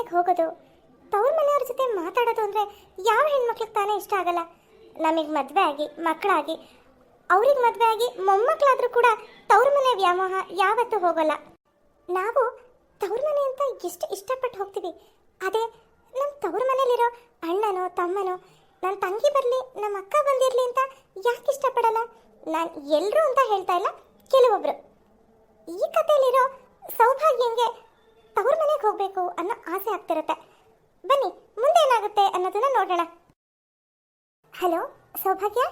ಮನೆಗೆ ಹೋಗೋದು. ತವ್ರ ಮನೆಯವ್ರ ಜೊತೆ ಮಾತಾಡೋದು ಅಂದರೆ ಯಾವ ಹೆಣ್ಮಕ್ಳಿಗೆ ತಾನೇ ಇಷ್ಟ ಆಗಲ್ಲ? ನಮಗೆ ಮದುವೆ ಆಗಿ ಮಕ್ಕಳಾಗಿ ಅವ್ರಿಗೆ ಮದುವೆ ಆಗಿ ಮೊಮ್ಮಕ್ಕಳಾದರೂ ಕೂಡ ತವ್ರ ಮನೆ ವ್ಯಾಮೋಹ ಯಾವತ್ತೂ ಹೋಗಲ್ಲ. ನಾವು ತವ್ರ ಮನೆ ಅಂತ ಎಷ್ಟು ಇಷ್ಟಪಟ್ಟು ಹೋಗ್ತೀವಿ. ಅದೇ ನಮ್ಮ ತವ್ರ ಮನೇಲಿರೋ ಅಣ್ಣನೋ, ತಮ್ಮನೋ ನನ್ನ ತಂಗಿ ಬರಲಿ ನಮ್ಮ ಅಕ್ಕ ಬಂದಿರಲಿ ಅಂತ ಯಾಕೆ ಇಷ್ಟಪಡಲ್ಲ? ನಾನು ಎಲ್ಲರೂ ಅಂತ ಹೇಳ್ತಾ ಇಲ್ಲ, ಕೆಲವೊಬ್ರು. ಈ ಕಥೆಯಲ್ಲಿರೋ ಸೌಭಾಗ್ಯಂಗೆ ತವ್ರ ಮನೆಗೆ ಹೋಗಬೇಕು ಅನ್ನೋ ಆಸೆ ಆಗ್ತಿರುತ್ತೆ. ಬನ್ನಿ, ಮುಂದೆ ಏನಾಗುತ್ತೆ ಅನ್ನೋದನ್ನ ನೋಡೋಣ. ಹಲೋ, ಸೌಭಾಗ್ಯ?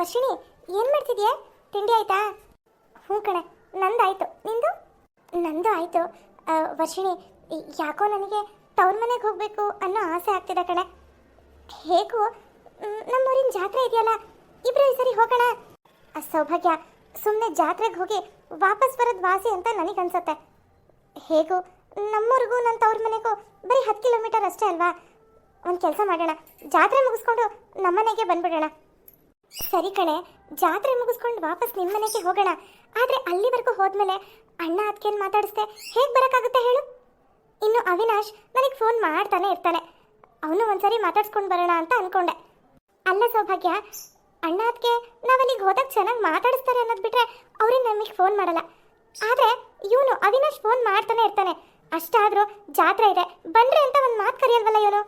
ವರ್ಷಿಣಿ, ಏನು ಮಾಡ್ತಿದ್ಯಾ? ತಿಂಡಿ ಆಯ್ತಾ? ಹ್ಞೂ ಕಣೆ ನಂದಾಯ್ತು ನಿಂದು? ನಂದು ಆಯಿತು. ವರ್ಷಿಣಿ ಯಾಕೋ ನನಗೆ ತವ್ರ ಮನೆಗೆ ಹೋಗಬೇಕು ಅನ್ನೋ ಆಸೆ ಆಗ್ತಿದೆ ಕಣೆ. ಹೇಗೂ ನಮ್ಮೂರಿನ ಜಾತ್ರೆ ಇದೆಯಲ್ಲ, ಇಬ್ರು ಈ ಸರಿ ಹೋಗೋಣ. ಸೌಭಾಗ್ಯ ಸುಮ್ಮನೆ ಜಾತ್ರೆಗೆ ಹೋಗಿ ವಾಪಸ್ ಬರೋದು ವಾಸಿ ಅಂತ ನನಗನ್ಸುತ್ತೆ. ಹೇಗೂ ನಮ್ಮೂರಿಗೂ ನನ್ನ ತವ್ರ ಮನೆಗೂ ಬರೀ ಹತ್ತು ಕಿಲೋಮೀಟರ್ ಅಷ್ಟೇ ಅಲ್ವಾ? ಒಂದು ಕೆಲಸ ಮಾಡೋಣ. ಜಾತ್ರೆ ಮುಗಿಸ್ಕೊಂಡು ನಮ್ಮನೆಗೆ ಬಂದ್ಬಿಡೋಣ. ಸರಿ ಕಣೆ, ಜಾತ್ರೆ ಮುಗಿಸ್ಕೊಂಡು ವಾಪಸ್ ನಿಮ್ಮ ಮನೆಗೆ ಹೋಗೋಣ. ಆದರೆ ಅಲ್ಲಿವರೆಗೂ ಹೋದ್ಮೇಲೆ ಅಣ್ಣ ಅದಕ್ಕೇನು ಮಾತಾಡಿಸ್ದೆ? ಹೇಗೆ ಬರೋಕ್ಕಾಗುತ್ತೆ ಹೇಳು? ಇನ್ನು ಅವಿನಾಶ್ ನನಗೆ ಫೋನ್ ಮಾಡ್ತಾನೆ ಇರ್ತಾನೆ. ಅವನು ಒಂದ್ಸರಿ ಮಾತಾಡ್ಸ್ಕೊಂಡು ಬರೋಣ ಅಂತ ಅನ್ಕೊಂಡೆ. ಅಲ್ಲ ಸೌಭಾಗ್ಯ, ಅಣ್ಣ ಅದಕ್ಕೆ ನಾವಲ್ಲಿಗೆ ಹೋದಾಗ ಚೆನ್ನಾಗಿ ಮಾತಾಡಿಸ್ತಾರೆ ಅನ್ನೋದು ಬಿಟ್ಟರೆ ಅವ್ರಿಗೆ ನಮಗೆ ಫೋನ್ ಮಾಡಲ್ಲ. ಆದರೆ ಇವನು ಅವಿನಾಶ್ ಫೋನ್ ಮಾಡ್ತಾನೆ ಇರ್ತಾನೆ. ಅಷ್ಟಾದರೂ ಜಾತ್ರೆ ಇದೆ. ಬಂದ್ರೆ ಅಂತ ಒಂದು ಮಾತು ಕರೆಯಲ್ವಲ್ಲ ಇವನು?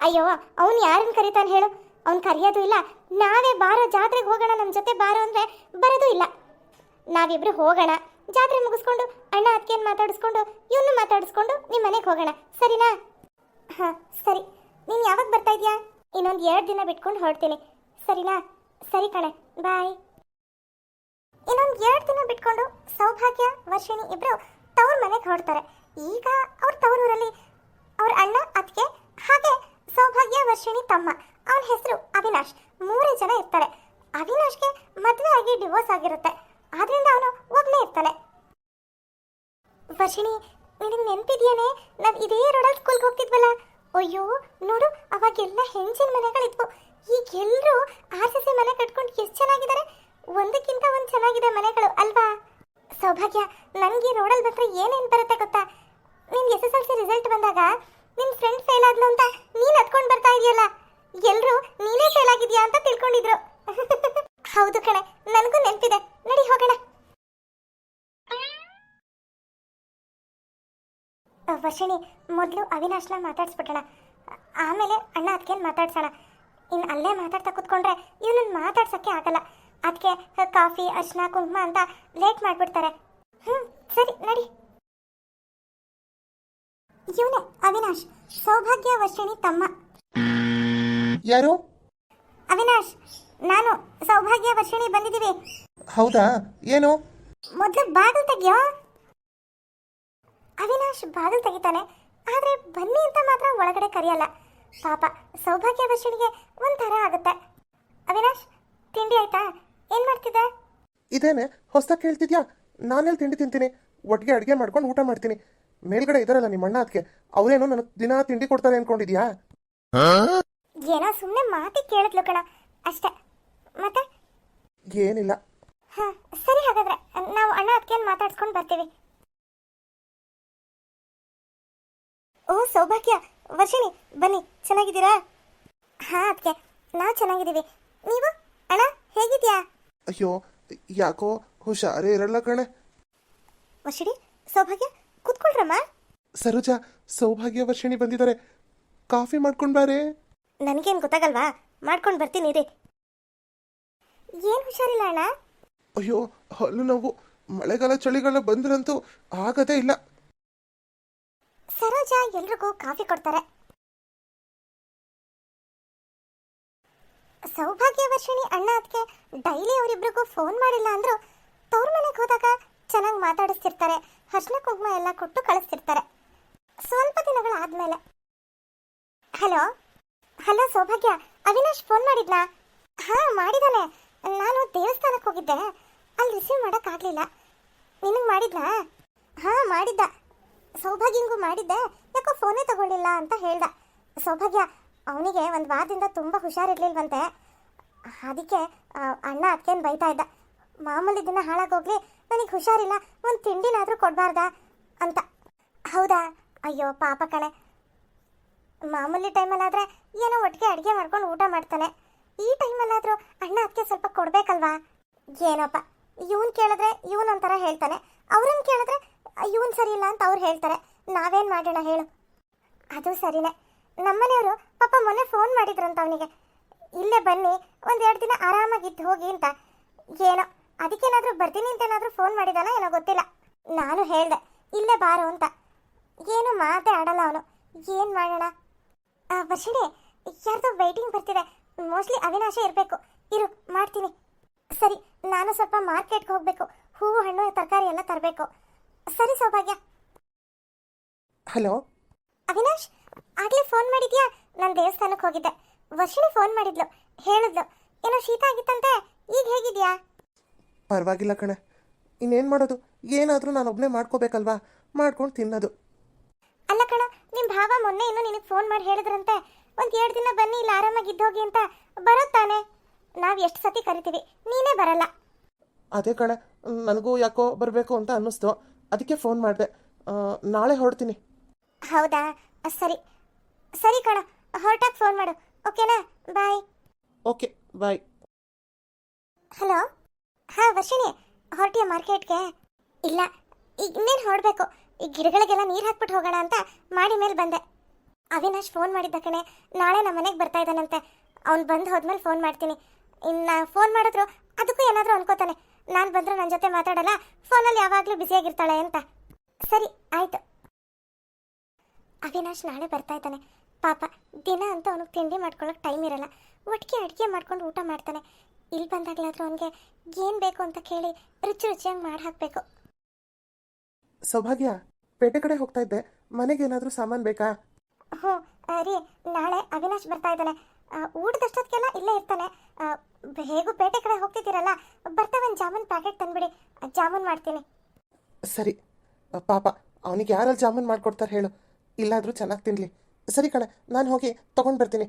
ಅಯ್ಯೋ, ಅವನು ಯಾರನ್ನ ಕರೀತಾನೆ ಹೇಳು? ಅವ್ನು ಕರೆಯೋದು ಇಲ್ಲ. ನಾವೇ ಬಾರೋ ಜಾತ್ರೆಗೆ ಹೋಗೋಣ ನಮ್ಮ ಜೊತೆ ಬಾರೋ ಅಂದರೆ ಬರೋದು ಇಲ್ಲ. ನಾವಿಬ್ರು ಹೋಗೋಣ. ಜಾತ್ರೆ ಮುಗಿಸ್ಕೊಂಡು ಅಣ್ಣ ಅದಕ್ಕೇನು ಮಾತಾಡಿಸ್ಕೊಂಡು, ಇವನು ಮಾತಾಡಿಸ್ಕೊಂಡು ನಿಮ್ಮ ಮನೆಗೆ ಹೋಗೋಣ. ಸರಿನಾ? ಹಾಂ, ಸರಿ. ನೀನು ಯಾವಾಗ ಬರ್ತಾ ಇದೆಯಾ? ಇನ್ನೊಂದು ಎರಡು ದಿನ ಬಿಟ್ಕೊಂಡು ಹೊರಡ್ತೀನಿ. ಸರಿನಾ? ಸರಿ ಕಣೆ. ಬಾಯ್. ಇನ್ನೊಂದು ಎರಡು ದಿನ ಬಿಟ್ಕೊಂಡು ಸೌಭಾಗ್ಯ, ವರ್ಷಿಣಿ ಇಬ್ರು ತವ್ರ ಮನೆಗೆ ಹೊರಡ್ತಾರೆ. ಈಗ ಅವ್ರ ತವರೂರಲ್ಲಿ ಅವ್ರ ಅಣ್ಣ ಅದಕ್ಕೆ ಹಾಗೆ ಸೌಭಾಗ್ಯ, ವರ್ಷಿಣಿ ತಮ್ಮ. ಅವನ ಹೆಸರು ಅವಿನಾಶ್. ಮೂರೇ ಜನ ಇರ್ತಾರೆ. ಅವಿನಾಶ್ಗೆ ಮದುವೆ ಆಗಿ ಡಿವೋರ್ಸ್ ಆಗಿರುತ್ತೆ. ಆದ್ರಿಂದ ಅವನು ಒಬ್ಬನೇ ಇರ್ತಾನೆ. ವರ್ಷಿಣಿ, ನಿನಗೆ ನೆನಪಿದೆಯೇನೆ? ನಾವು ಇದೇ ರೋಡಲ್ಲಿ ಸ್ಕೂಲ್ಗೆ ಹೋಗ್ತಿದ್ವಲ್ಲ? ಅಯ್ಯೋ, ನೋಡು, ಅವಾಗೆಲ್ಲ ಹೆಂಚಿನ ಮನೆಗಳಿದ್ವು. ಈಗ ಎಲ್ಲರೂ ಆರ್ ಸಿ ಸಿ ಮನೆ ಕಟ್ಕೊಂಡು ಎಷ್ಟು ಚೆನ್ನಾಗಿದ್ದಾರೆ. ಒಂದಕ್ಕಿಂತ ಒಂದು ಚೆನ್ನಾಗಿದೆ ಮನೆಗಳು, ಅಲ್ವಾ? ಸೌಭಾಗ್ಯ, ನನಗೆ ರೋಡಲ್ಲಿ ಬಂದ್ರೆ ಏನೇನು ಬರುತ್ತೆ ಗೊತ್ತಾ? ನಿನ್ S S L C result ಬಂದಾಗ ನಿನ್ ಫ್ರೆಂಡ್ ಫೇಲ್ ಆದ್ಲು ಅಂತ ನೀನ್ ಹತ್ಕೊಂಡು ಬರ್ತಾ ಇದೆಯಲ್ಲ? ಎಲ್ಲರೂ ನೀನೇ ಫೇಲ್ ಆಗಿದ್ಯಾ ಅಂತ ತಿಳ್ಕೊಂಡಿದ್ರು. ಹೌದು ಕಣೆ, ನನಗೂ ನೆನಪಿದೆ. ನಡಿ ಹೋಗೋಣ. ವಶಣಿ ಮೊದಲು ಅವಿನಾಶ್ನ ಮಾತಾಡ್ಸ್ಬಿಟ್ಟಣ ಆಮೇಲೆ ಅಣ್ಣ ಅದಕ್ಕೇನು ಮಾತಾಡ್ಸೋಣ? ಇನ್ನು ಅಲ್ಲೇ ಮಾತಾಡ್ತಾ ಕೂತ್ಕೊಂಡ್ರೆ ಇವನನ್ನು ಮಾತಾಡ್ಸೋಕ್ಕೆ ಆಗಲ್ಲ. ಅದಕ್ಕೆ ಕಾಫಿ ಅಶ್ನ ಕುಂಕುಮ ಅಂತ ಲೇಟ್ ಮಾಡಿಬಿಡ್ತಾರೆ. ಹ್ಞೂ ಸರಿ ನಡಿ. ಇವನೇ ಅವಿನಾಶ್. ಸೌಭಾಗ್ಯ ವರ್ಷಿಣಿ ತಮ್ಮ. ಯಾರು? ಅವಿನಾಶ್ ನಾನು ಸೌಭಾಗ್ಯ ವರ್ಷಿಣಿ ಬಂದಿದ್ದೀವಿ. ಹೌದಾ? ಏನು? ಮೊದಲು ಬಾಗಿಲು ತೆಗಿಯೋ? ಅವಿನಾಶ್ ಬಾಗಿಲು ತೆಗಿತಾನೆ ಆದ್ರೆ ಬನ್ನಿ ಅಂತ ಮಾತ್ರ ಒಳಗಡೆ ಕರೆಯಲ್ಲ. ಪಾಪ ಸೌಭಾಗ್ಯ ವರ್ಷಿಣಿಗೆ ಒಂಥರ ಆಗುತ್ತೆ. ಅವಿನಾಶ್ ತಿಂಡಿ ಆಯ್ತಾ? ಏನ್ ಮಾಡ್ತಿದ್ದೆ? ಇದೇನೆ ಹೊಸ ಕೇಳ್ತಿದ್ಯಾ? ನಾನೆಲ್ಲಿ ತಿಂಡಿ ತಿಂತೀನಿ? ಒಟ್ಟಿಗೆ ಅಡುಗೆ ಮಾಡ್ಕೊಂಡು ಊಟ ಮಾಡ್ತೀನಿ. ಮೇಲ್ಗಡೆ ಇದಾರಲ್ಲ ನಿಮ್ಮ ಅಣ್ಣ ಅದಕ್ಕೆ ಅವರೇನೋ ನನಗೆ ದಿನ ತಿಂಡಿ ಕೊಡ್ತಾರೆ ಅನ್ಕೊಂಡಿದ್ಯಾ? ಏನೋ ಸುಮ್ಮನೆ ಮಾತಿ ಕೇಳಿದ್ಲು ಕಣ. ಅಷ್ಟೇ. ಮತ್ತೆ? ಏನಿಲ್ಲ. ಹಾ ಸರಿ ಹಾಗಾದ್ರೆ. ನಾವು ಅಣ್ಣ ಅದಕ್ಕೆ ಮಾತಾಡ್ಸ್ಕೊಂಡು ಬರ್ತೀವಿ. ಓ ಸೌಭಾಗ್ಯ. ವರ್ಷಿಣಿ ಬನ್ನಿ. ಚೆನ್ನಾಗಿದ್ದೀರಾ? ಹಾ ಅದಕ್ಕೆ ನಾವು ಚೆನ್ನಾಗಿದ್ದೀವಿ. ನೀವು? ಅಣ್ಣ ಹೇಗಿದ್ಯಾ? ಅಯ್ಯೋ ಯಾಕೋ ಹುಷಾರೇ ಇರಲ್ಲ ಕಣೆ. ವರ್ಷಿಣಿ ಸೌಭಾಗ್ಯ ಕೂತ್ಕೊಳ್ರಮ್ಮ. ಸರೋಜಾ ಸೌಭಾಗ್ಯ ವರ್ಷಿಣಿ ಬಂದಿದ್ದಾರೆ. ಕಾಫಿ ಮಾಡ್ಕೊಂಡು ಬಾರೆ. ನನಗೇನು ಗೊತ್ತಾಗಲ್ವಾ? ಮಾಡ್ಕೊಂಡು ಬರ್ತೀನಿ ರೀ ಏನು ಹುಷಾರಿಲ್ಲ ಅಣ್ಣ? ಅಯ್ಯೋ ಹಲ್ಲು ನೋವು. ಮಳೆಗಾಲ ಚಳಿಗಾಲ ಬಂದ್ರಂತೂ ಆಗದೇ ಇಲ್ಲ. ಸರೋಜ ಎಲ್ರಿಗೂ ಕಾಫಿ ಕೊಡ್ತಾರೆ. ಸೌಭಾಗ್ಯ ವರ್ಷಿಣಿ ಅಣ್ಣ ಅದಕ್ಕೆ ಡೈಲಿ ಅವರಿಬ್ರಿಗೂ ಫೋನ್ ಮಾಡಿಲ್ಲ ಅಂದ್ರು ತವ್ರ ಮನೆಗೆ ಹೋದಾಗ ಚೆನ್ನಾಗಿ ಮಾತಾಡಿಸ್ತಿರ್ತಾರೆ. ಹರ್ಷಣ ಕುಂಕುಮ ಎಲ್ಲ ಕೊಟ್ಟು ಕಳಿಸ್ತಿರ್ತಾರೆ. ಸ್ವಲ್ಪ ದಿನಗಳಾದ್ಮೇಲೆ ಹಲೋ? ಹಲೋ ಸೌಭಾಗ್ಯ, ಅವಿನಾಶ್ ಫೋನ್ ಮಾಡಿದ್ನಾ? ಹಾ, ಮಾಡಿದಾನೆ. ನಾನು ದೇವಸ್ಥಾನಕ್ಕೆ ಹೋಗಿದ್ದೆ. ಅಲ್ಲಿ ರಿಸೀವ್ ಮಾಡೋಕ್ಕಾಗಲಿಲ್ಲ ನಿನಗೆ ಮಾಡಿದ್ನಾ? ಹಾ, ಮಾಡಿದ್ದ. ಸೌಭಾಗ್ಯಂಗೂ ಮಾಡಿದ್ದೆ. ಯಾಕೋ ಫೋನೇ ತಗೊಂಡಿಲ್ಲ ಅಂತ ಹೇಳ್ದ. ಸೌಭಾಗ್ಯ ಅವನಿಗೆ ಒಂದು ವಾರದಿಂದ ತುಂಬ ಹುಷಾರಿರ್ಲಿಲ್ವಂತೆ ಅದಕ್ಕೆ ಅಣ್ಣ ಅದಕ್ಕೇನು ಬೈತಾ ಇದ್ದ. ಮಾಮೂಲಿ ದಿನ ಹಾಳಾಗೋಗ್ಲಿ ನನಗೆ ಹುಷಾರಿಲ್ಲ, ಒಂದು ತಿಂಡಿನಾದರೂ ಕೊಡಬಾರ್ದ ಅಂತ. ಹೌದಾ? ಅಯ್ಯೋ, ಪಾಪ ಕಣೆ. ಮಾಮೂಲಿ ಟೈಮಲ್ಲಾದರೆ ಏನೋ ಒಟ್ಟಿಗೆ ಅಡುಗೆ ಮಾಡ್ಕೊಂಡು ಊಟ ಮಾಡ್ತಾನೆ. ಈ ಟೈಮಲ್ಲಾದರೂ ಅಣ್ಣ ಅದಕ್ಕೆ ಸ್ವಲ್ಪ ಕೊಡಬೇಕಲ್ವಾ? ಏನಪ್ಪ, ಇವನು ಕೇಳಿದ್ರೆ ಇವನು ಒಂಥರ ಹೇಳ್ತಾನೆ. ಅವ್ರನ್ನ ಕೇಳಿದ್ರೆ ಇವನು ಸರಿ ಇಲ್ಲ ಅಂತ ಅವ್ರು ಹೇಳ್ತಾರೆ. ನಾವೇನು ಮಾಡೋಣ ಹೇಳು. ಅದು ಸರಿನೇ. ನಮ್ಮನೆಯವರು ಪಾಪ ಮೊನ್ನೆ ಫೋನ್ ಮಾಡಿದ್ರಂತ ಅವನಿಗೆ. ಇಲ್ಲೇ ಬನ್ನಿ ಒಂದೆರಡು ದಿನ ಆರಾಮಾಗಿದ್ದು ಹೋಗಿ ಅಂತ. ಏನೋ ಅದಕ್ಕೇನಾದರೂ ಬರ್ತೀನಿ ಅಂತ ಏನಾದರೂ ಫೋನ್ ಮಾಡಿದಾನ ಏನೋ ಗೊತ್ತಿಲ್ಲ. ನಾನು ಹೇಳ್ದೆ ಇಲ್ಲೇ ಬಾರು ಅಂತ. ಏನು ಮಾತೇ ಆಡಲ್ಲ ಅವನು. ಏನು ಮಾಡೋಣ? ವರ್ಷಿಣಿ ಯಾರ್ದೋ ವೈಟಿಂಗ್ ಬರ್ತಿದೆ. ಮೋಸ್ಟ್ಲಿ ಅವಿನಾಶ ಇರಬೇಕು. ಇರು ಮಾಡ್ತೀನಿ. ಸರಿ ನಾನು ಸ್ವಲ್ಪ ಮಾರ್ಕೆಟ್ಗೆ ಹೋಗಬೇಕು. ಹೂವು ಹಣ್ಣು ತರಕಾರಿ ಎಲ್ಲ ತರಬೇಕು. ಸರಿ ಸೌಭಾಗ್ಯ. ಹಲೋ ಅವಿನಾಶ್? ಆಗ್ಲೇ ಫೋನ್ ಮಾಡಿದ್ಯಾ? ನಾನು ದೇವಸ್ಥಾನಕ್ಕೆ ಹೋಗಿದ್ದೆ. ವರ್ಷಿಣಿ ಫೋನ್ ಮಾಡಿದ್ಲು. ಹೇಳಿದ್ಲು ಏನೋ ಶೀತ ಆಗಿತ್ತಂತೆ ಈಗ ಹೇಗಿದ್ಯಾ? ಪರವಾಗಿಲ್ಲ ಕಣೆ. ಇನ್ನೇನು ಮಾಡೋದು? ಏನಾದರೂ ನಾನು ಒಬ್ಬನೇ ಮಾಡ್ಕೋಬೇಕಲ್ವಾ? ಮಾಡ್ಕೊಂಡು ತಿನ್ನೋದು. ಅಲ್ಲ ಕಣ ನಿಮ್ಮ ಭಾವ ಮೊನ್ನೆ ಇನ್ನು ನಿನಗೆ ಫೋನ್ ಮಾಡಿ ಹೇಳಿದ್ರಂತೆ. ಒಂದು ಎರಡು ದಿನ ಬನ್ನಿ ಇಲ್ಲಿ ಆರಾಮಾಗಿ ಇದ್ದೋಗಿ ಅಂತ. ಬರುತ್ತಾನೆ ನಾವು ಎಷ್ಟು ಸತಿ ಕರಿತೀವಿ ನೀನೇ ಬರಲ್ಲ. ಅದೇ ಕಣ ನನಗೂ ಯಾಕೋ ಬರಬೇಕು ಅಂತ ಅನ್ನಿಸ್ತು. ಅದಕ್ಕೆ ಫೋನ್ ಮಾಡಿದೆ. ನಾಳೆ ಹೊರಡ್ತೀನಿ. ಹೌದಾ? ಸರಿ. ಸರಿ ಕಣ ಹೊರಟಾಗ ಫೋನ್ ಮಾಡು. ಓಕೆನಾ ಬಾಯ್ ಓಕೆ ಬಾಯ್ ಹಲೋ ಹಾಂ ವರ್ಷಿಣಿ ಹೊರಟಿಯ ಮಾರ್ಕೆಟ್ಗೆ? ಇಲ್ಲ ಈಗ ಇನ್ನೇನು ಹೊರಡಬೇಕು? ಈ ಗಿಡಗಳಿಗೆಲ್ಲ ನೀರು ಹಾಕ್ಬಿಟ್ಟು ಹೋಗೋಣ ಅಂತ ಮಾಡಿ ಮೇಲೆ ಬಂದೆ. ಅವಿನಾಶ್ ಫೋನ್ ಮಾಡಿದ್ದ ಕಣೆ ನಾಳೆ ನಮ್ಮ ಮನೆಗೆ ಬರ್ತಾ ಇದ್ದಾನಂತೆ. ಅವ್ನು ಬಂದು ಹೋದ್ಮೇಲೆ ಫೋನ್ ಮಾಡ್ತೀನಿ. ಇನ್ನು ಫೋನ್ ಮಾಡಿದ್ರು ಅದಕ್ಕೂ ಏನಾದರೂ ಅನ್ಕೋತಾನೆ. ನಾನು ಬಂದರೂ ನನ್ನ ಜೊತೆ ಮಾತಾಡಲ್ಲ ಫೋನಲ್ಲಿ ಯಾವಾಗಲೂ ಬ್ಯುಸಿಯಾಗಿರ್ತಾಳೆ ಅಂತ. ಸರಿ ಆಯಿತು. ಅವಿನಾಶ್ ನಾಳೆ ಬರ್ತಾ ಇದ್ದಾನೆ. ಪಾಪ ದಿನ ಅಂತ ಅವನಿಗೆ ತಿಂಡಿ ಮಾಡ್ಕೊಳ್ಳೋಕೆ ಟೈಮ್ ಇರಲ್ಲ. ಒಟ್ಟಿಗೆ ಅಡುಗೆ ಮಾಡ್ಕೊಂಡು ಊಟ ಮಾಡ್ತಾನೆ. ಇಲ್ಲಿ ಬಂದಾಗಲಾದ್ರೂ ಅವನಿಗೆ ಏನು ಬೇಕು ಅಂತ ಕೇಳಿ ರುಚಿ ರುಚಿಯಾಗಿ ಮಾಡಿ ಹಾಕಬೇಕು. ಸೌಭಾಗ್ಯ ಪೇಟೆ ಕಡೆ ಹೋಗ್ತಾ ಇದ್ದೆ. ಮನೆಗೆ ಏನಾದರೂ ಸಾಮಾನು ಬೇಕಾ? ಹ್ಞೂ ರೀ ನಾಳೆ ಅವಿನಾಶ್ ಬರ್ತಾ ಇದ್ದಾನೆ. ಊಟದಷ್ಟೊತ್ತಿಗೆಲ್ಲ ಇಲ್ಲೇ ಇರ್ತಾನೆ. ಹೇಗೂ ಪೇಟೆ ಕಡೆ ಹೋಗ್ತಿದ್ದೀರಲ್ಲ ಬರ್ತಾ ಒಂದು ಜಾಮೂನ್ ಪ್ಯಾಕೆಟ್ ತಂದ್ಬಿಡಿ. ಜಾಮೂನ್ ಮಾಡ್ತೀನಿ. ಸರಿ ಪಾಪ ಅವನಿಗೆ ಯಾರಲ್ಲಿ ಜಾಮೂನ್ ಮಾಡ್ಕೊಡ್ತಾರೆ ಹೇಳು. ಇಲ್ಲಾದರೂ ಚೆನ್ನಾಗಿ ತಿನ್ನಲಿ ಸರಿ ಕಣ ನಾನು ಹೋಗಿ ತಗೊಂಡು ಬರ್ತೀನಿ.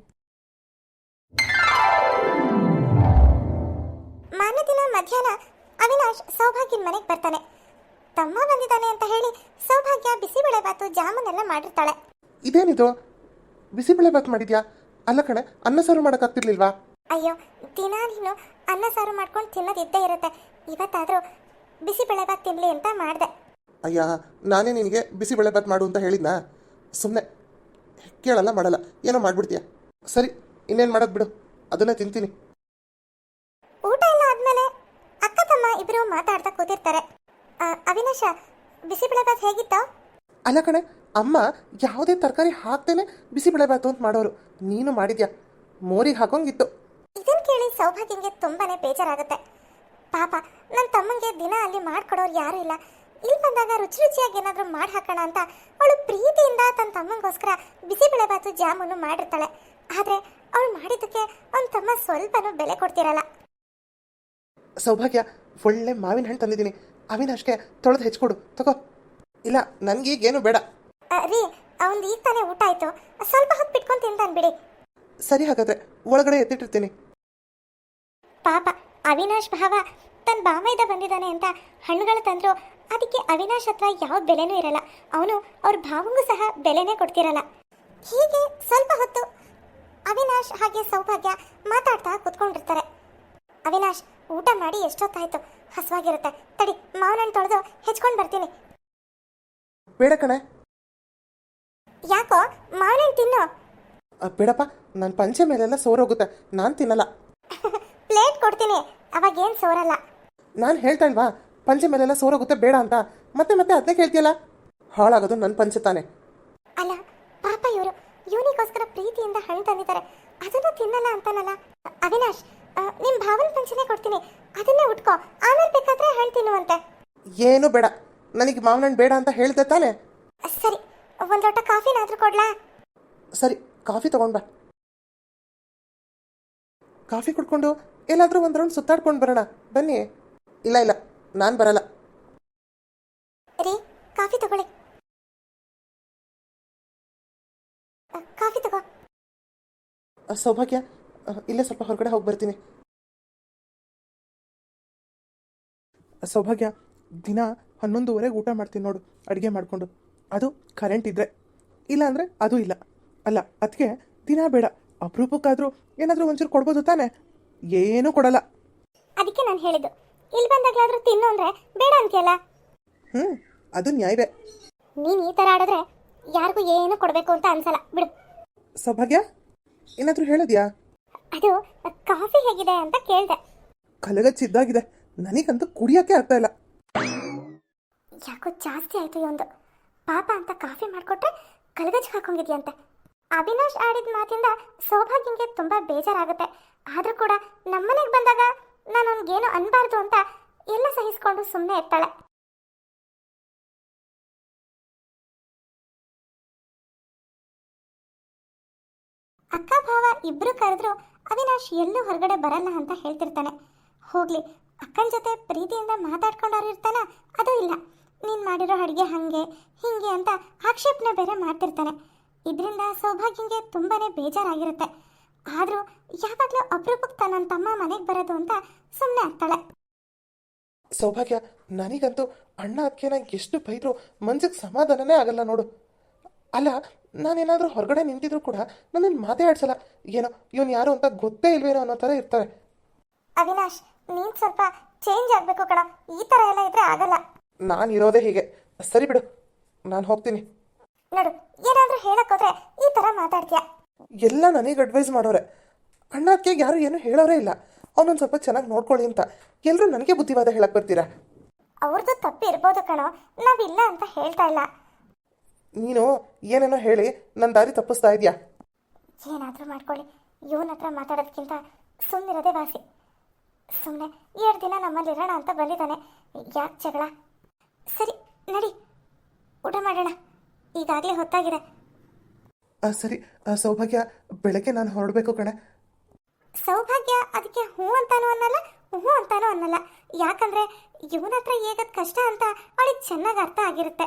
ಮಾರನೇ ದಿನ ಮಧ್ಯಾಹ್ನ ಅವಿನಾಶ್ ಸೌಭಾಗ್ಯನ ಮನೆಗೆ ಬರ್ತಾನೆ. ತಮ್ಮ ಬಂದಿದ್ದಾನೆ ಅಂತ ಹೇಳಿ ಸೌಭಾಗ್ಯ ಬಿಸಿಬೇಳೆ ಬಾತು ಜಾಮೂನ್ ಎಲ್ಲ ಮಾಡಿರ್ತಾಳೆ. ಇದೇನಿದು? ಬಿಸಿಬೇಳೆ ಬಾತ್ ಮಾಡಿದ್ಯಾ? ಅಲ್ಲ ಕಣೆ ಅನ್ನ ಸಾರು ಮಾಡೋಕ್ಕಾಗ್ತಿರ್ಲಿಲ್ವಾ? ಅಯ್ಯೋ ದಿನ ನೀನು ಅನ್ನ ಸಾರು ಮಾಡ್ಕೊಂಡು ತಿನ್ನೋದು ಇದ್ದೇ ಇರುತ್ತೆ. ಇವತ್ತಾದರೂ ಬಿಸಿಬೇಳೆ ಬಾತ್ ತಿನ್ನಲಿ ಅಂತ ಮಾಡಿದೆ. ಅಯ್ಯ ನಾನೇ ನಿನಗೆ ಬಿಸಿಬೇಳೆ ಬಾತ್ ಮಾಡು ಅಂತ ಹೇಳಿದ್ನಾ? ಸುಮ್ಮನೆ ಕೇಳಲ್ಲ ಮಾಡಲ್ಲ. ಏನೋ ಮಾಡ್ಬಿಡ್ತೀಯ? ಸರಿ ಇನ್ನೇನು ಮಾಡೋದು ಬಿಡು. ಅದನ್ನೇ ತಿಂತೀನಿ. ಊಟ ಎಲ್ಲ ಆದ್ಮೇಲೆ ಅಕ್ಕ ತಮ್ಮ ಇಬ್ರು ಮಾತಾಡ್ತಾ ಕೂತಿರ್ತಾರೆ. ಆ, ಅವಿನಾಶ ಬಿಸಿಬೇಳೆಬಾತ್ ಹೇಗಿತ್ತು? ಅಲ್ಲ ಕಣೆ ಅಮ್ಮ ಯಾವುದೇ ತರಕಾರಿ ಹಾಕ್ದೇನೆ ಬಿಸಿಬೇಳೆಬಾತು ಅಂತ ಮಾಡೋರು. ನೀನು ಮಾಡಿದ್ಯಾ? ಮೋರಿಗೆ ಹಾಕೋಂಗಿತ್ತು. ಇದನ್ನ ಕೇಳಿ ಸೌಭಾಗ್ಯಂಗೆ ತುಂಬಾನೇ ಬೇಜಾರಾಗುತ್ತೆ. ಪಾಪ ನನ್ನ ತಮ್ಮಂಗೆ ದಿನ ಅಲ್ಲಿ ಮಾಡ್ಕೊಡೋರು ಯಾರು ಇಲ್ಲ. ಇಲ್ಲಿ ಬಂದಾಗ ರುಚಿ ರುಚಿಯಾಗಿ ಏನಾದರೂ ಮಾಡಿ ಹಾಕೋಣ ಅಂತ ಅವಳು ಪ್ರೀತಿಯಿಂದ ತನ್ನ ತಮ್ಮಂಗೋಸ್ಕರ ಬಿಸಿಬೇಳೆಬಾತು ಜಾಮೂನು ಮಾಡಿರ್ತಾಳೆ. ಆದರೆ ಅವಳು ಮಾಡಿದ್ದಕ್ಕೆ ಅವನ ತಮ್ಮ ಸ್ವಲ್ಪನೂ ಬೆಲೆ ಕೊಡ್ತಿರಲ್ಲ. ಸೌಭಾಗ್ಯ ಒಳ್ಳೆ ಮಾವಿನ ಹಣ್ಣು ತಂದಿದ್ದೀನಿ. ಅವಿನಾಶ್ಗೆ ತೊಳೆದು ಹೆಚ್ಕೊಡು ತಗೋ. ಇಲ್ಲ ನನಗೀಗೇನು ಬೇಡ. ಆ, ರೀ ಅವನ್ ಈಗ ತಾನೇ ಊಟ ಆಯ್ತು. ಸ್ವಲ್ಪ ಹೊತ್ತು ಬಿಟ್ಕೊಂಡು ತಿಂತಾನೆ ಬಿಡಿ. ಸರಿ ಹಾಗಾದ್ರೆ ಒಳಗಡೆ ಎತ್ತಿಟ್ಟಿರ್ತೀನಿ. ಪಾಪ ಅವಿನಾಶ್ ಭಾವ ತನ್ನ ಬಾಮೈದ ಬಂದಿದ್ದಾನೆ ಅಂತ ಹಣ್ಣುಗಳು ತಂದ್ರು ಅದಕ್ಕೆ ಅವಿನಾಶ್ ಹತ್ರ ಯಾವ ಬೆಲೆನೂ ಇರಲ್ಲ. ಅವನು ಅವ್ರ ಭಾವಂಗೂ ಸಹ ಬೆಲೆನೇ ಕೊಡ್ತಿರಲ್ಲ. ಹೀಗೆ ಸ್ವಲ್ಪ ಹೊತ್ತು ಅವಿನಾಶ್ ಹಾಗೆ ಸೌಭಾಗ್ಯ ಮಾತಾಡ್ತಾ ಕುತ್ಕೊಂಡಿರ್ತಾರೆ. ಅವಿನಾಶ್ ಊಟ ಮಾಡಿ ಎಷ್ಟೊತ್ತಾಯ್ತು? ಹಸುವಾಗಿರುತ್ತೆ. ತಡಿ ಮಾವನಣ್ಣ ತೊಳೆದು ಹೆಚ್ಕೊಂಡು ಬರ್ತೀನಿ. ಬೇಡ ಕಣೆ. ಯಾಕೋ ಮಾವನಣ್ಣು ತಿನ್ನು? ಆ, ಬೇಡಪ್ಪ ನನ್ನ ಪಂಚೆ ಮೇಲೆಲ್ಲ ಸೋರೋಗುತ್ತೆ. ನಾನು ತಿನ್ನಲ್ಲ. ಪ್ಲೇಟ್ ಕೊಡ್ತೀನಿ. ಅವಾಗ ಏನು ಸೋರಲ್ಲ. ನಾನು ಹೇಳ್ತಾ ಇಲ್ವಾ? ಪಂಚೆ ಮೇಲೆಲ್ಲ ಸೋರೋಗುತ್ತೆ ಬೇಡ ಅಂತ. ಮತ್ತೆ ಮತ್ತೆ ಅದನ್ನೇ ಕೇಳ್ತೀಯಲ್ಲ? ಹಾಳಾಗೋದು ನನ್ನ ಪಂಚೆ ತಾನೆ. ಅಲ್ಲ ಪಾಪ ಇವರು. ಇವನಿಗೋಸ್ಕರ ಪ್ರೀತಿಯಿಂದ ಹಣ್ಣು ತಂದಿದ್ದಾರೆ. ಅದನ್ನು ತಿನ್ನಲ್ಲ ಅಂತಾನಲ್ಲ. ಅವಿನಾಶ್ ನಿಮ್ ಭಾವನ ಪಂಚನೆ ಕೊಡ್ತೀನಿ. ಅದನ್ನೇ ಉಟ್ಕೋ. ಆಮೇಲೆ ಬೇಕಾದ್ರೆ ಹಣ್ಣು ತಿನ್ನುವಂತೆ. ಏನು ಬೇಡ. ನನಗೆ ಮಾವಿನ ಹಣ್ಣು ಬೇಡ ಅಂತ ಹೇಳ್ದೆ ತಾನೆ. ಸರಿ ಒಂದು ಲೋಟ ಕಾಫಿನಾದ್ರೂ ಕೊಡ್ಲಾ? ಸರಿ ಕಾಫಿ ತಗೊಂಡ್ ಬಾ. ಕಾಫಿ ಕುಡ್ಕೊಂಡು ಎಲ್ಲಾದರೂ ಒಂದು ರೌಂಡ್ ಸುತ್ತಾಡ್ಕೊಂಡು ಬರೋಣ. ಬನ್ನಿ. ಇಲ್ಲ ಇಲ್ಲ. ನಾನು ಬರಲ್ಲ. ರೀ ಕಾಫಿ ತಗೊಳ್ಳಿ. ಕಾಫಿ ತಗೋ. ಸೌಭಾಗ್ಯ ಇಲ್ಲೇ ಸ್ವಲ್ಪ ಹೊರಗಡೆ ಹೋಗಿ ಬರ್ತೀನಿ. ಸೌಭಾಗ್ಯ ದಿನ ಹನ್ನೊಂದುವರೆಗೆ ಊಟ ಮಾಡ್ತೀನಿ ನೋಡು ಅಡುಗೆ ಮಾಡಿಕೊಂಡು. ಅದು ಕರೆಂಟ್ ಇದ್ರೆ. ಇಲ್ಲ ಅಂದರೆ ಅದು ಇಲ್ಲ. ಅಲ್ಲ ಅದಕ್ಕೆ ದಿನ ಬೇಡ. ಅಪರೂಪಕ್ಕಾದರೂ ಏನಾದರೂ ಒಂಚೂರು ಕೊಡ್ಬೋದು ತಾನೆ? ಏನೂ ಕೊಡಲ್ಲ. ಅದಕ್ಕೆ ನಾನು ಹೇಳಿದ್ದು. ಇಲ್ಲಿ ಬಂದಾಗ್ಲಾದ್ರೂ ತಿನ್ನು ಅಂದ್ರೆ ಬೇಡ ಅಂತೀಯಲ್ಲ? ಹ್ಞೂ ಅದು ನ್ಯಾಯವೇ ನೀನು ಈ ಥರ ಆಡಿದ್ರೆ ಯಾರಿಗೂ ಏನು ಕೊಡಬೇಕು ಅಂತ ಅನ್ಸಲ್ಲ. ಬಿಡು. ಸೌಭಾಗ್ಯ ಏನಾದರೂ ಹೇಳಿದ್ಯಾ? ಅದು ಕಾಫಿ ಹೇಗಿದೆ ಅಂತ ಕೇಳಿದೆ. ಕಲಗಚ್ಚಿದ್ದಾಗಿದೆ ನನಗಂತೂ ಕುಡಿಯೋಕ್ಕೆ ಆಗ್ತಾ ಇಲ್ಲ. ಯಾಕೋ ಜಾಸ್ತಿ ಆಯ್ತು ಇವೊಂದು ಪಾಪ ಅಂತ ಕಾಫಿ ಮಾಡಿಕೊಟ್ರೆ ಕಲಗಜ್ಜಿ ಹಾಕೊಂಗಿದ್ಯಂತೆ ಅವಿನಾಶ್ ಆಡಿದ ಮಾತಿಂದ ಸೌಭಾಗ್ಯಂಗೆ ತುಂಬಾ ಬೇಜಾರಾಗುತ್ತೆ. ಆದ್ರೂ ಕೂಡ ನಮ್ಮನೆಗೆ ಬಂದಾಗ ನಾನು ಅವನಿಗೇನು ಅನ್ಬಾರ್ದು ಅಂತ ಎಲ್ಲ ಸಹಿಸ್ಕೊಂಡು ಸುಮ್ಮನೆ ಇರ್ತಾಳೆ. ಅಕ್ಕ ಭಾವ ಇಬ್ರು ಕರೆದ್ರು ಅವಿನಾಶ್ ಎಲ್ಲೂ ಹೊರಗಡೆ ಬರಲ್ಲ ಅಂತ ಹೇಳ್ತಿರ್ತಾನೆ. ಹೋಗ್ಲಿ, ಅಕ್ಕನ ಜೊತೆ ಪ್ರೀತಿಯಿಂದ ಮಾತಾಡ್ಕೊಂಡವ್ರು ಇರ್ತಾನ? ಅದು ಇಲ್ಲ. ನೀನ್ ಮಾಡಿರೋ ಅಡುಗೆ ಹಂಗೆ, ಹೀಗೆ ಅಂತ ಆಕ್ಷೇಪಣೆ ಬೇರೆ ಮಾಡ್ತಿರ್ತಾನೆ. ಇದರಿಂದ ಸೌಭಾಗ್ಯಂಗೆ ತುಂಬಾನೇ ಬೇಜಾರಾಗಿರುತ್ತೆ. ಆದರೂ ಯಾವಾಗಲೂ ಅಪರೂಪಕ್ಕೆ ತನ್ನ ತಮ್ಮ ಮನೆಗೆ ಬರೋದು ಅಂತ ಸುಮ್ಮನೆ ಆಗ್ತಾಳೆ. ಸೌಭಾಗ್ಯ ನನಗಂತೂ ಅಣ್ಣ ಅದಕ್ಕೆ ಎಷ್ಟು ಬೈದ್ರು ಮನ್ಸಿಗೆ ಸಮಾಧಾನನೇ ಆಗಲ್ಲ ನೋಡು. ಅಲ್ಲ ನಾನೇನಾದರೂ ಹೊರಗಡೆ ನಿಂತಿದ್ರು ಕೂಡ ನನ್ನನ್ನು ಮಾತೇ ಆಡ್ಸಲ್ಲ ಏನೋ ಇವನು ಯಾರು ಅಂತ ಗೊತ್ತೇ ಇಲ್ವೇನೋ ಅನ್ನೋ ಥರ ಇರ್ತಾರೆ. ಅವಿನಾಶ್ ನೀನು ಸ್ವಲ್ಪ ಚೇಂಜ್ ಆಗಬೇಕು ಕಣ. ಈ ಥರ ಎಲ್ಲ ಇದ್ರೆ ಆಗಲ್ಲ. ನಾನು ಇರೋದೇ ಹೀಗೆ. ಸರಿ ಬಿಡು ನಾನು ಹೋಗ್ತೀನಿ. ನೋಡು ಏನಾದರೂ ಹೇಳಕ್ಕೋದ್ರೆ ಈ ಥರ ಮಾತಾಡ್ತೀಯ. ಎಲ್ಲ ನನಗೆ ಅಡ್ವೈಸ್ ಮಾಡೋರೆ. ಅಣ್ಣ ಅದಕ್ಕೆ ಯಾರು ಏನು ಹೇಳೋರೇ ಇಲ್ಲ. ಅವನೊಂದು ಸ್ವಲ್ಪ ಚೆನ್ನಾಗಿ ನೋಡ್ಕೊಳ್ಳಿ ಅಂತ. ಎಲ್ಲರೂ ನನಗೆ ಬುದ್ಧಿವಾದ ಹೇಳಕ್ಕೆ ಬರ್ತೀರಾ? ಅವ್ರದ್ದು ತಪ್ಪು ಇರ್ಬೋದು ಕಣೋ. ನಾವಿಲ್ಲ ಅಂತ ಹೇಳ್ತಾ ಇಲ್ಲ. ನೀನು ಏನೇನೋ ಹೇಳಿ ನನ್ನ ದಾರಿ ತಪ್ಪಿಸ್ತಾ ಇದೆಯಾ? ಏನಾದರೂ ಮಾಡ್ಕೊಳ್ಳಿ. ಇವನ ಹತ್ರ ಮಾತಾಡೋದಕ್ಕಿಂತ ಸುಮ್ಮನಿರೋದೇ ವಾಸಿ. ಸುಮ್ಮನೆ ಎರಡು ದಿನ ನಮ್ಮಲ್ಲಿ ಇರೋಣ ಅಂತ ಬಂದಿದ್ದಾನೆ. ಯಾಕೆ ಜಗಳ? ಸರಿ ನಡಿ. ಊಟ ಮಾಡೋಣ. ಈಗಾಗಲೇ ಹೊತ್ತಾಗಿದೆ. ಸರಿ. ಸೌಭಾಗ್ಯ, ಬೆಳಗ್ಗೆ ನಾನು ಹೊರಡಬೇಕು ಕಣೆ. ಸೌಭಾಗ್ಯ, ಅದಕ್ಕೆ ಹ್ಞೂ ಅಂತಾನೂ ಅನ್ನಲ್ಲ ಹ್ಞೂ ಅಂತಾನೂ ಅನ್ನಲ್ಲ. ಯಾಕಂದ್ರೆ ಇವನ ಹತ್ರ ಕಷ್ಟ ಅಂತ ಅವಳಿಗೆ ಚೆನ್ನಾಗಿ ಅರ್ಥ ಆಗಿರುತ್ತೆ.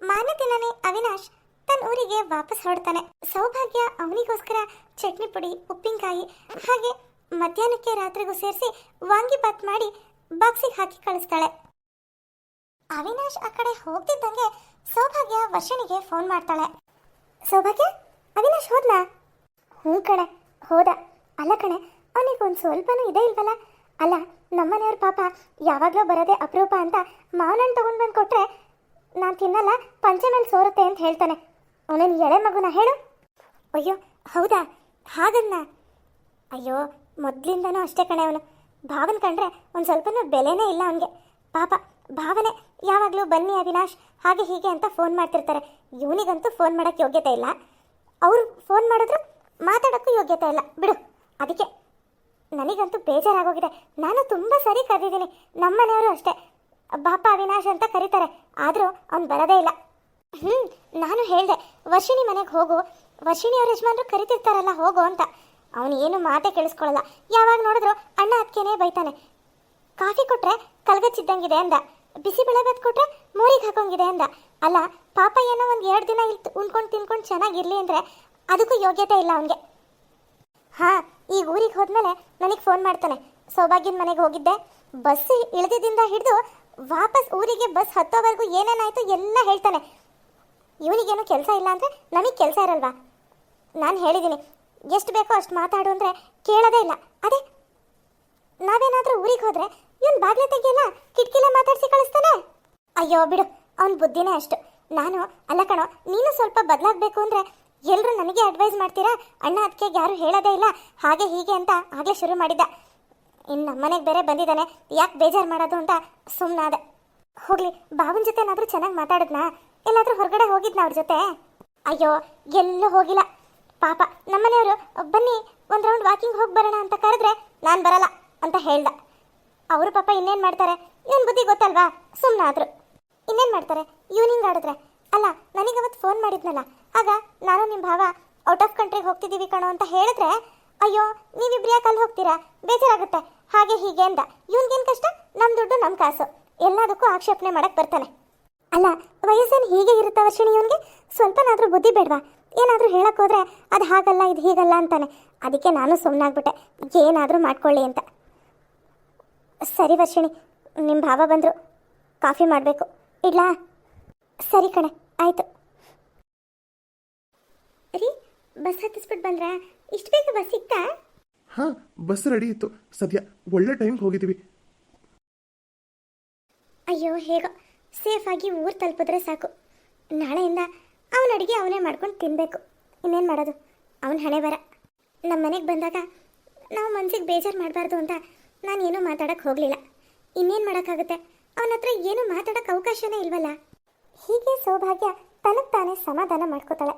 ಮಾನ ದಿನನೇ ಅವಿನಾಶ್ ತನ್ನ ಊರಿಗೆ ವಾಪಸ್ ಹೊರಡ್ತಾನೆ. ಸೌಭಾಗ್ಯ ಅವನಿಗೋಸ್ಕರ ಚಟ್ನಿ ಪುಡಿ, ಉಪ್ಪಿನಕಾಯಿ, ಹಾಗೆ ಮಧ್ಯಾಹ್ನಕ್ಕೆ ರಾತ್ರಿಗೂ ಸೇರಿಸಿ ವಾಂಗಿಬಾತ್ ಮಾಡಿ ಬಾಕ್ಸಿಗೆ ಹಾಕಿ ಕಳಿಸ್ತಾಳೆ. ಅವಿನಾಶ್ ಆ ಕಡೆ ಹೋಗ್ತಿದ್ದಂಗೆ ಸೌಭಾಗ್ಯ ವರ್ಷಣಿಗೆ ಫೋನ್ ಮಾಡ್ತಾಳೆ. ಸೌಭಾಗ್ಯ? ಅವಿನಾಶ್ ಹೋದ್ಲಾ ಹ್ಞೂ ಕಣೆ, ಹೋದ. ಅಲ್ಲ ಕಣೆ ಅವನಿಗೊಂದು ಸ್ವಲ್ಪನೂ ಇದೆ ಇಲ್ವಲ್ಲ? ಅಲ್ಲ, ನಮ್ಮನೆಯವ್ರ ಪಾಪ ಯಾವಾಗಲೂ ಬರೋದೇ ಅಪರೂಪ ಅಂತ ಮಾವನಣ್ಣು ತಗೊಂಡು ಬಂದು ಕೊಟ್ರೆ ನಾನು ತಿನ್ನಲ್ಲ, ಪಂಚೆ ಮೇಲೆ ಸೋರುತ್ತೆ ಅಂತ ಹೇಳ್ತಾನೆ. ಅವನೇನು ಎಳೆ ಮಗುನ ಹೇಳು? ಅಯ್ಯೋ, ಹೌದಾ? ಹಾಗನ್ನ ಅಯ್ಯೋ, ಮೊದಲಿಂದನೂ ಅಷ್ಟೇ ಕಣೆ ಅವನು. ಭಾವನ ಕಂಡ್ರೆ ಒಂದು ಸ್ವಲ್ಪನೂ ಬೆಲೆನೇ ಇಲ್ಲ ಅವನಿಗೆ. ಪಾಪ ಭಾವನೆ. ಯಾವಾಗಲೂ ಬನ್ನಿ ಅವಿನಾಶ್. ಹಾಗೆ ಹೀಗೆ ಅಂತ ಫೋನ್ ಮಾಡ್ತಿರ್ತಾರೆ. ಇವನಿಗಂತೂ ಫೋನ್ ಮಾಡೋಕ್ಕೆ ಯೋಗ್ಯತೆ ಇಲ್ಲ. ಅವರು ಫೋನ್ ಮಾಡಿದ್ರು ಮಾತಾಡೋಕ್ಕೂ ಯೋಗ್ಯತೆ ಇಲ್ಲ. ಬಿಡು. ಅದಕ್ಕೆ ನನಗಂತೂ ಬೇಜಾರಾಗೋಗಿದೆ. ನಾನು ತುಂಬ ಸರಿ ಕರೆದಿದ್ದೀನಿ. ನಮ್ಮನೆಯವರು ಅಷ್ಟೇ. ಬಾಪ ಅವಿನಾಶ್ ಅಂತ ಕರೀತಾರೆ. ಆದರೂ ಅವ್ನು ಬರೋದೇ ಇಲ್ಲ. ಹ್ಞೂ ನಾನು ಹೇಳಿದೆ. ವರ್ಷಿಣಿ ಮನೆಗೆ ಹೋಗು. ವರ್ಷಿಣಿ ಅವ್ರ ಯಜಮಾನ್ರು ಕರಿತಿರ್ತಾರಲ್ಲ, ಹೋಗು ಅಂತ. ಅವನು ಏನು ಮಾತೇ ಕೇಳಿಸ್ಕೊಳ್ಳಲ್ಲ ಯಾವಾಗ ನೋಡಿದ್ರು ಅಣ್ಣ ಅದಕ್ಕೇನೆ ಬೈತಾನೆ. ಕಾಫಿ ಕೊಟ್ಟರೆ ಕಲ್ಗಚ್ಚಿದ್ದಂಗಿದೆ ಅಂದ. ಬಿಸಿಬೇಳೆ ಬಾತ್ ಕೊಟ್ರೆ ಮೂರಿಗೆ ಹಾಕೋಂಗಿದೆ ಅಂದ. ಅಲ್ಲ, ಪಾಪ ಏನೋ ಒಂದು ಎರಡು ದಿನ ಇಲ್ಲಿ ಉಣ್ಕೊಂಡು ತಿನ್ಕೊಂಡು ಚೆನ್ನಾಗಿರ್ಲಿ ಅಂದರೆ ಅದಕ್ಕೂ ಯೋಗ್ಯತೆ ಇಲ್ಲ ಅವನಿಗೆ. ಹಾ ಈ ಊರಿಗೆ ಹೋದ್ಮೇಲೆ ನನಗೆ ಫೋನ್ ಮಾಡ್ತಾನೆ. ಸೌಭಾಗ್ಯನ ಮನೆಗೆ ಹೋಗಿದ್ದೆ. ಬಸ್ ಇಳಿದಿದ್ದಿಂದ ಹಿಡಿದು ವಾಪಸ್ ಊರಿಗೆ ಬಸ್ ಹತ್ತೋವರೆಗೂ ಏನೇನಾಯಿತು ಎಲ್ಲ ಹೇಳ್ತಾನೆ. ಇವನಿಗೇನು ಕೆಲಸ ಇಲ್ಲ ಅಂದರೆ ನನಗೆ ಕೆಲಸ ಇರಲ್ವಾ? ನಾನು ಹೇಳಿದ್ದೀನಿ ಎಷ್ಟು ಬೇಕೋ ಅಷ್ಟು ಮಾತಾಡು ಅಂದರೆ ಕೇಳೋದೇ ಇಲ್ಲ. ಅದೇ, ನಾವೇನಾದರೂ ಊರಿಗೆ ಹೋದ್ರೆ ಇವನ್ ಬಾಗ್ಲೆ ತೆಗಿಯಲ್ಲ? ಕಿಟಕಿಲೆ ಮಾತಾಡ್ಸಿ ಕಳಿಸ್ತಾನೆ ಅಯ್ಯೋ, ಬಿಡು. ಅವನ್ ಬುದ್ಧಿನೇ ಅಷ್ಟು. ನಾನು, ಅಲ್ಲ ಕಣೋ, ನೀನು ಸ್ವಲ್ಪ ಬದಲಾಗ್ಬೇಕು ಅಂದ್ರೆ ಎಲ್ಲರೂ ನನಗೆ ಅಡ್ವೈಸ್ ಮಾಡ್ತೀರಾ? ಅಣ್ಣ ಅದಕ್ಕೆ ಯಾರು ಹೇಳೋದೇ ಇಲ್ಲ. ಹಾಗೆ ಹೀಗೆ ಅಂತ ಆಗಲೇ ಶುರು ಮಾಡಿದ್ದ. ಇನ್ನು ನಮ್ಮನೆಗೆ ಬೇರೆ ಬಂದಿದ್ದಾನೆ. ಯಾಕೆ ಬೇಜಾರು ಮಾಡೋದು ಅಂತ ಸುಮ್ಮನಾದೆ ಹೋಗ್ಲಿ ಬಾವನ ಜೊತೆ ಏನಾದರೂ ಚೆನ್ನಾಗಿ ಮಾತಾಡಿದ್ನಾ? ಎಲ್ಲಾದರೂ ಹೊರಗಡೆ ಹೋಗಿದ್ನ ಅವ್ರ ಜೊತೆ? ಅಯ್ಯೋ, ಎಲ್ಲೂ ಹೋಗಿಲ್ಲ. ಪಾಪ, ನಮ್ಮನೆಯವರು, ಬನ್ನಿ, ಒಂದು ರೌಂಡ್ ವಾಕಿಂಗ್ ಹೋಗಿ ಬರೋಣ ಅಂತ ಕರೆದ್ರೆ ನಾನು ಬರಲ್ಲ ಅಂತ ಹೇಳ್ದ. ಅವರು ಪಾಪ ಇನ್ನೇನು ಮಾಡ್ತಾರೆ? ಇವನ್ ಬುದ್ಧಿ ಗೊತ್ತಲ್ವಾ? ಸುಮ್ಮನಾದ್ರು ಇನ್ನೇನು ಮಾಡ್ತಾರೆ? ಇವ್ನಿಂಗ್ ಆಡಿದ್ರೆ? ಅಲ್ಲ, ನನಗೆ ಅವತ್ತು ಫೋನ್ ಮಾಡಿದ್ನಲ್ಲ. ಆಗ ನಾನು ನಿಮ್ಮ ಭಾವ ಔಟ್ ಆಫ್ ಕಂಟ್ರಿಗೆ ಹೋಗ್ತಿದ್ದೀವಿ ಕಣೋ ಅಂತ ಹೇಳಿದ್ರೆ, ಅಯ್ಯೋ, ನೀವಿಬ್ರು ಯಾಕೆ ಅಲ್ಲಿ ಹೋಗ್ತೀರಾ? ಬೇಜಾರಾಗುತ್ತೆ. ಹಾಗೆ ಹೀಗೆ ಅಂದ. ಇವನ್ಗೇನ್ ಕಷ್ಟ? ನಮ್ಮ ದುಡ್ಡು ನಮ್ಮ ಕಾಸು. ಎಲ್ಲದಕ್ಕೂ ಆಕ್ಷೇಪಣೆ ಮಾಡಕ್ಕೆ ಬರ್ತಾನೆ. ಅಲ್ಲ, ವಯಸ್ಸೇನು ಹೀಗೆ ಇರುತ್ತ ವರ್ಷಿಣಿ ಇವನ್ಗೆ? ಸ್ವಲ್ಪನಾದ್ರೂ ಬುದ್ಧಿ ಬೇಡವಾ? ಏನಾದರೂ ಹೇಳಕ್ ಹೋದ್ರೆ ಅದು ಹಾಗಲ್ಲ, ಇದು ಹೀಗಲ್ಲ ಅಂತಾನೆ. ಅದಕ್ಕೆ ನಾನು ಸುಮ್ಮನಾಗ್ಬಿಟ್ಟೆ ಏನಾದರೂ ಮಾಡ್ಕೊಳ್ಳಿ ಅಂತ. ಸರಿ ವರ್ಷಿಣಿ ನಿಮ್ಮ ಭಾವ ಬಂದರು ಕಾಫಿ ಮಾಡಬೇಕು. ಇಲ್ಲ ಸರಿ ಕಣೆ ಆಯಿತು. ಬಸ್ ಹತ್ತಿಸ್ಬಿಟ್ಟು ಬಂದ್ರಾ? ಇಷ್ಟು ಬೇಗ ಬಸ್ ಸಿಕ್ತಾ ಹಾಂ ಬಸ್ ರೆಡಿ ಇತ್ತು. ಸದ್ಯ ಒಳ್ಳೆ ಟೈಮ್ಗೆ ಹೋಗಿದ್ದೀವಿ. ಅಯ್ಯೋ ಹೇಗೋ. ಆಗಿ ಊರು ತಲುಪಿದ್ರೆ ಸಾಕು. ನಾಳೆಯಿಂದ ಅವನ ಅಡುಗೆ ಅವನೇ ಮಾಡ್ಕೊಂಡು ತಿನ್ನಬೇಕು ಇನ್ನೇನು ಮಾಡೋದು? ಅವನ ಹಣೆ ಬರ. ನಮ್ಮ ಮನೆಗೆ ಬಂದಾಗ ನಾವು ಮನ್ಸಿಗೆ ಬೇಜಾರು ಮಾಡಬಾರ್ದು ಅಂತ ನಾನು ಏನೂ ಮಾತಾಡೋಕ್ಕೆ ಹೋಗಲಿಲ್ಲ. ಇನ್ನೇನು ಮಾಡೋಕ್ಕಾಗುತ್ತೆ? ಅವನ ಹತ್ರ ಏನೂ ಮಾತಾಡೋಕ್ಕೆ ಅವಕಾಶನೇ ಇಲ್ವಲ್ಲ? ಹೀಗೆ ಸೌಭಾಗ್ಯ ತನಗೆ ತಾನೇ ಸಮಾಧಾನ ಮಾಡ್ಕೋತಾಳೆ.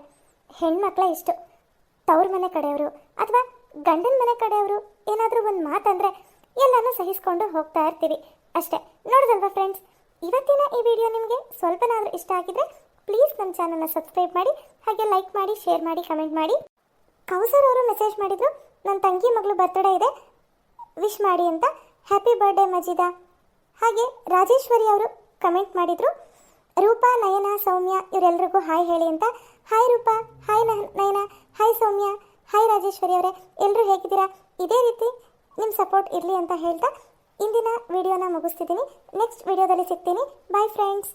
ಹೆಣ್ಮಕ್ಳ ಇಷ್ಟು. ತವ್ರ ಮನೆ ಕಡೆಯವರು ಅಥವಾ ಗಂಡನ ಮನೆ ಕಡೆಯವರು ಏನಾದರೂ ಒಂದು ಮಾತಂದ್ರೆ ಎಲ್ಲನೂ ಸಹಿಸ್ಕೊಂಡು ಹೋಗ್ತಾ ಇರ್ತೀವಿ. ಅಷ್ಟೇ. ನೋಡಿದಲ್ವಾ ಫ್ರೆಂಡ್ಸ್ ಇವತ್ತಿನ ಈ ವಿಡಿಯೋ ನಿಮಗೆ ಸ್ವಲ್ಪನಾದರೂ ಇಷ್ಟ ಆಗಿದ್ರೆ ಪ್ಲೀಸ್ ನಮ್ಮ ಚಾನಲ್ನ ಸಬ್ಸ್ಕ್ರೈಬ್ ಮಾಡಿ, ಹಾಗೆ ಲೈಕ್ ಮಾಡಿ ಶೇರ್ ಮಾಡಿ ಕಮೆಂಟ್ ಮಾಡಿ. ಕೌಸರ್ ಅವರು ಮೆಸೇಜ್ ಮಾಡಿದ್ರು ನನ್ನ ತಂಗಿ ಮಗಳು ಬರ್ತಡೇ ಇದೆ. ವಿಶ್ ಮಾಡಿ ಅಂತ ಹ್ಯಾಪಿ ಬರ್ಡೇ ಮಜಿದಾ. ಹಾಗೆ ರಾಜೇಶ್ವರಿ ಅವರು ಕಮೆಂಟ್ ಮಾಡಿದ್ರು, ರೂಪಾ, ನಯನ, ಸೌಮ್ಯ ಇವರೆಲ್ಲರಿಗೂ ಹಾಯ್ ಹೇಳಿ ಅಂತ. Hi Roopa, hi Nayana hi Soumya, hi Rajeshwari ಅವರೇ ಎಲ್ಲರೂ ಹೇಗಿದ್ದೀರಾ? ಇದೇ ರೀತಿ ನಿಮ್ಮ ಸಪೋರ್ಟ್ ಇರಲಿ ಅಂತ ಹೇಳ್ತಾ ಇಂದಿನ ವಿಡಿಯೋನ ಮುಗಿಸ್ತಿದ್ದೀನಿ. ನೆಕ್ಸ್ಟ್ ವಿಡಿಯೋದಲ್ಲಿ ಸಿಗ್ತೀನಿ. Bye friends